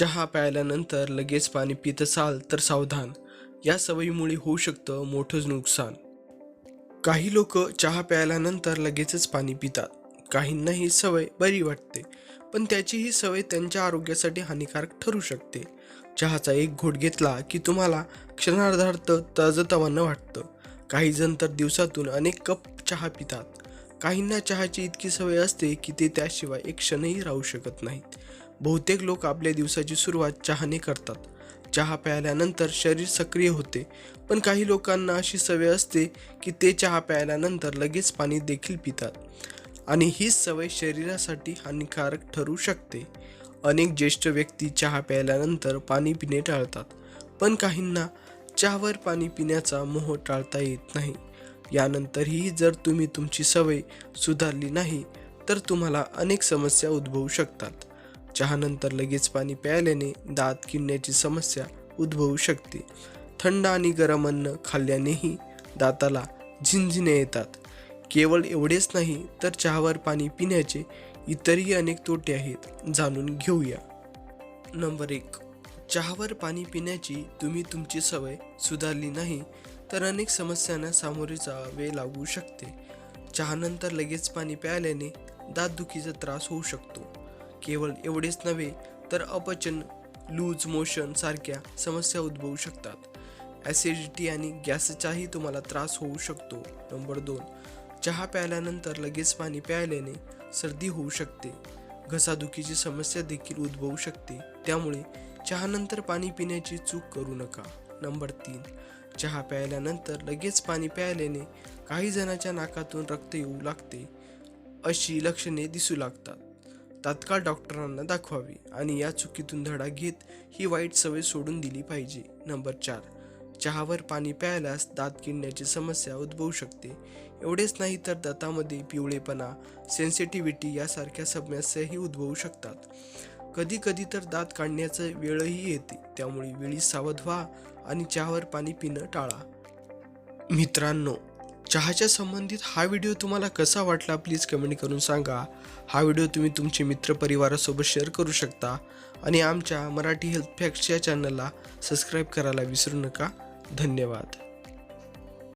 चहा प्यायल्यानंतर लगेच पाणी पित असाल तर सावधान. या सवयीमुळे होऊ शकतं मोठंच नुकसान. काही लोक चहा प्यायल्यानंतर लगेचच पाणी पितात. काहींना ही सवय बरी वाटते पण त्याची ही सवय त्यांच्या आरोग्यासाठी हानिकारक ठरू शकते. चहाचा एक घोट घेतला की तुम्हाला क्षणार्धार्थ ताजतवानं वाटतं. काही जण तर दिवसातून अनेक कप चहा पितात. काहींना चहाची इतकी सवय असते की ते त्याशिवाय एक क्षणही राहू शकत नाहीत. बहुतेक लोक आपल्या दिवसाची सुरुवात चहाने करतात. चहा प्यायल्यानंतर शरीर सक्रिय होते. पण काही लोकांना अशी सवय असते की ते चहा प्यायल्यानंतर लगेच पाणी देखील पितात. आणि हीच सवय शरीरासाठी हानिकारक ठरू शकते. अनेक ज्येष्ठ व्यक्ती चहा प्यायल्यानंतर पाणी पिणे टाळतात. पण काहींना चहावर पाणी पिण्याचा मोह टाळता येत नाही. यानंतरही जर तुम्ही तुमची सवय सुधारली नाही तर तुम्हाला अनेक समस्या उद्भवू शकतात. चहानंतर लगेच पाणी प्यायल्याने दात किडण्याची समस्या उद्भवू शकते. थंड आणि गरम अन्न खाल्ल्यानेही दाताला झिंझिने येतात. केवळ एवढेच नाही तर चहावर पाणी पिण्याचे इतरही अनेक तोटे आहेत जाणून घेऊया. नंबर एक. चहावर पाणी पिण्याची तुम्ही तुमची सवय सुधारली नाही तर अनेक समस्यांना सामोरे जावे लागू शकते. चहानंतर लगेच पाणी प्यायल्याने दातदुखीचा त्रास होऊ शकतो. केवळ एवढेच नव्हे तर अपचन लूज मोशन सारख्या समस्या उद्भवू शकतात. ॲसिडिटी आणि गॅसचाही तुम्हाला त्रास होऊ शकतो. नंबर दोन चहा प्यायल्यानंतर लगेच पाणी प्यायल्याने सर्दी होऊ शकते. घसादुखीची समस्या देखील उद्भवू शकते. त्यामुळे चहानंतर पाणी पिण्याची चूक करू नका. नंबर तीन चहा प्यायल्यानंतर लगेच पाणी प्यायल्याने काही जणांच्या नाकातून रक्त येऊ लागते अशी लक्षणे दिसू लागतात. तात्काळ डॉक्टरांना दाखवावी आणि या चुकीतून धडा घेत ही वाईट सवय सोडून दिली पाहिजे. नंबर चार चहावर पाणी प्यायल्यास दात किडण्याची समस्या उद्भवू शकते. एवढेच नाही तर दातामध्ये पिवळेपणा सेन्सिटिव्हिटी यासारख्या समस्याही उद्भवू शकतात. कधी कधी तर दात काढण्याचा वेळही येते त्यामुळे वेळी सावध व्हा आणि चहावर पाणी पिणं टाळा. मित्रांनो चहाच्या संबंधित हा व्हिडिओ तुम्हाला कसा वाटला प्लीज कमेंट करून सांगा. हा व्हिडिओ तुम्ही तुमचे मित्रपरिवारासोबत शेअर करू शकता आणि आमच्या मराठी हेल्थ फॅक्ट्स या चॅनलला सबस्क्राईब करायला विसरू नका. धन्यवाद.